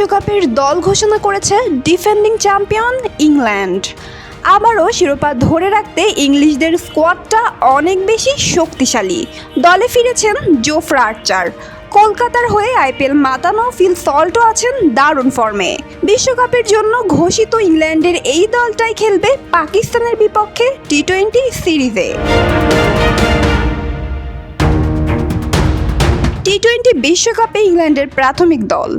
বিশ্বকাপের দল ঘোষণা করেছে ডিফেন্ডিং চ্যাম্পিয়ন ইংল্যান্ড। আবারও শিরোপা ধরে রাখতে ইংলিশদের স্কোয়াডটা অনেক বেশি শক্তিশালী। দলে ফিরেছেন জোফরা আর্চার। কলকাতার হয়ে আইপিএল মাতানো ফিল সল্টও আছেন দারুণ ফর্মে। বিশ্বকাপের জন্য ঘোষিত ইংল্যান্ডের এই দলটাই খেলবে পাকিস্তানের বিপক্ষে টি টোয়েন্টি সিরিজে। টি টোয়েন্টি বিশ্বকাপে ইংল্যান্ডের প্রাথমিক দল।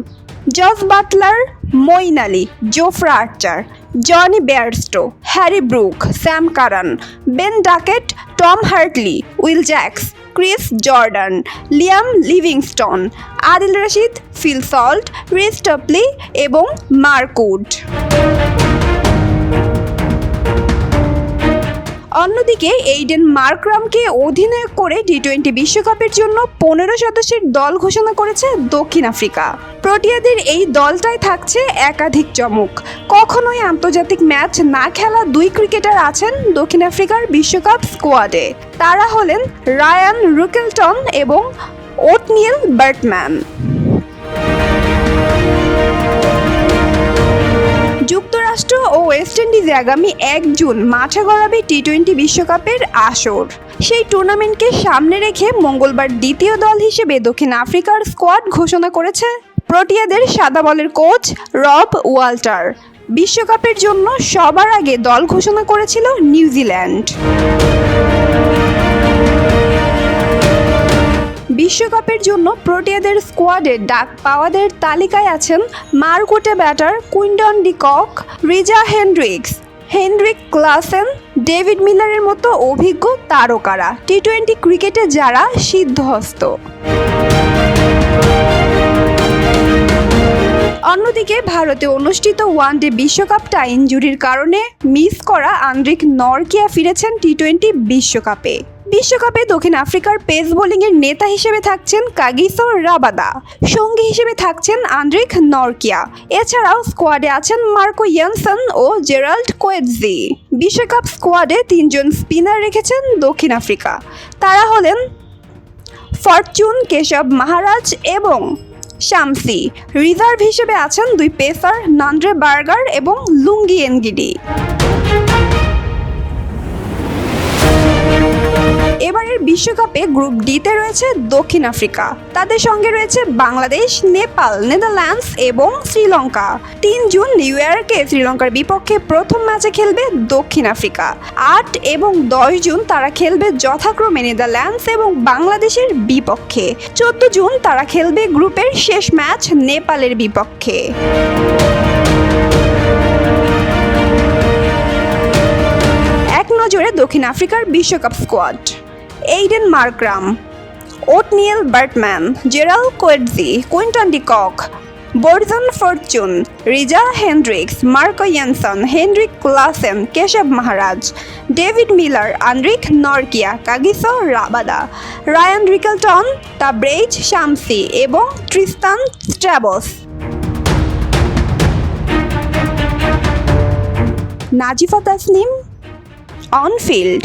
Jos Buttler Moeen Ali, Jofra Archer Jonny Bairstow, Harry Brook, Sam Curran, Ben Duckett, Tom Hartley, Will Jacks, Chris Jordan, Liam Livingstone, Adil Rashid, Phil Salt Reece Topley এবং Mark Wood অন্যদিকে Aiden মার্করামকে অধিনায়ক করে T twenty বিশ্বকাপের জন্য পনেরো সদস্যের দল ঘোষণা করেছে দক্ষিণ আফ্রিকা। প্রোটিয়াদের এই দলটাই থাকছে একাধিক চমক। কখনোই আন্তর্জাতিক ম্যাচ না খেলা দুই ক্রিকেটার আছেন দক্ষিণ আফ্রিকার বিশ্বকাপ স্কোয়াডে। তারা হলেন রায়ান রুকেলটন এবং ওটনিয়েল বার্টম্যান। ওয়েস্ট ইন্ডিজে আগামী এক জুন মাঠে গড়াবে টি টোয়েন্টি বিশ্বকাপের আসর। সেই টুর্নামেন্টকে সামনে রেখে মঙ্গলবার দ্বিতীয় দল হিসেবে দক্ষিণ আফ্রিকার স্কোয়াড ঘোষণা করেছে প্রোটিয়াদের সাদা বলের কোচ রব ওয়াল্টার। বিশ্বকাপের জন্য সবার আগে দল ঘোষণা করেছিল নিউজিল্যান্ড। বিশ্বকাপের জন্য প্রোটিয়াদের স্কোয়াডে ডাক পাওয়াদের তালিকায় আছেন মার্কোটে batter Quinton de Kock Reeza Hendricks Heinrich Klaasen, David মিলারের মতো অভিজ্ঞ তারকারা। টি টোয়েন্টি ক্রিকেটে যারা সিদ্ধহস্ত। অন্যদিকে ভারতে অনুষ্ঠিত ওয়ান ওয়ানডে বিশ্বকাপটা ইঞ্জুরির কারণে মিস করা আন্দ্রিক নরকিয়া ফিরেছেন টি টোয়েন্টি বিশ্বকাপে। বিশ্বকাপে দক্ষিণ আফ্রিকার পেস বোলিংয়ের নেতা হিসেবে থাকছেন কাগিসো রাবাদা। সঙ্গী হিসেবে থাকছেন আন্দ্রিক নরকিয়া। এছাড়াও স্কোয়াডে আছেন মার্কো ইয়ানসন ও জেরাল্ড কোয়েটজি বিশ্বকাপ স্কোয়াডে তিনজন স্পিনার রেখেছেন দক্ষিণ আফ্রিকা। তারা হলেন ফরচুন কেশব মহারাজ এবং শামসি। রিজার্ভ হিসেবে আছেন দুই পেসার নান্দ্রে বার্গার এবং লুঙ্গি এনগিডি। এবারের বিশ্বকাপে গ্রুপ ডিতে রয়েছে দক্ষিণ আফ্রিকা। তাদের সঙ্গে রয়েছে বাংলাদেশ, নেপাল, নেদারল্যান্ডস এবং শ্রীলঙ্কা। তিন জুন নিউ ইয়র্কে শ্রীলঙ্কার বিপক্ষে প্রথম ম্যাচে খেলবে দক্ষিণ আফ্রিকা। আট এবং দশ জুন তারা খেলবে যথাক্রমে নেদারল্যান্ডস এবং বাংলাদেশের বিপক্ষে। চোদ্দ জুন তারা খেলবে গ্রুপের শেষ ম্যাচ নেপালের বিপক্ষে। নজরে দক্ষিণ আফ্রিকার বিশ্বকাপ squad. Aiden Markram Ottneil Baartman Gerald Coetzee Quinton de Kock Bjorn Fortuin Reeza Hendricks Marco Jansen Heinrich Klaasen Keshav Maharaj David Miller Anrich Nortje Kagiso Rabada Ryan Rickelton Tabraiz Shamsi এবং Tristan Stubbs Nazifa Tasnim on field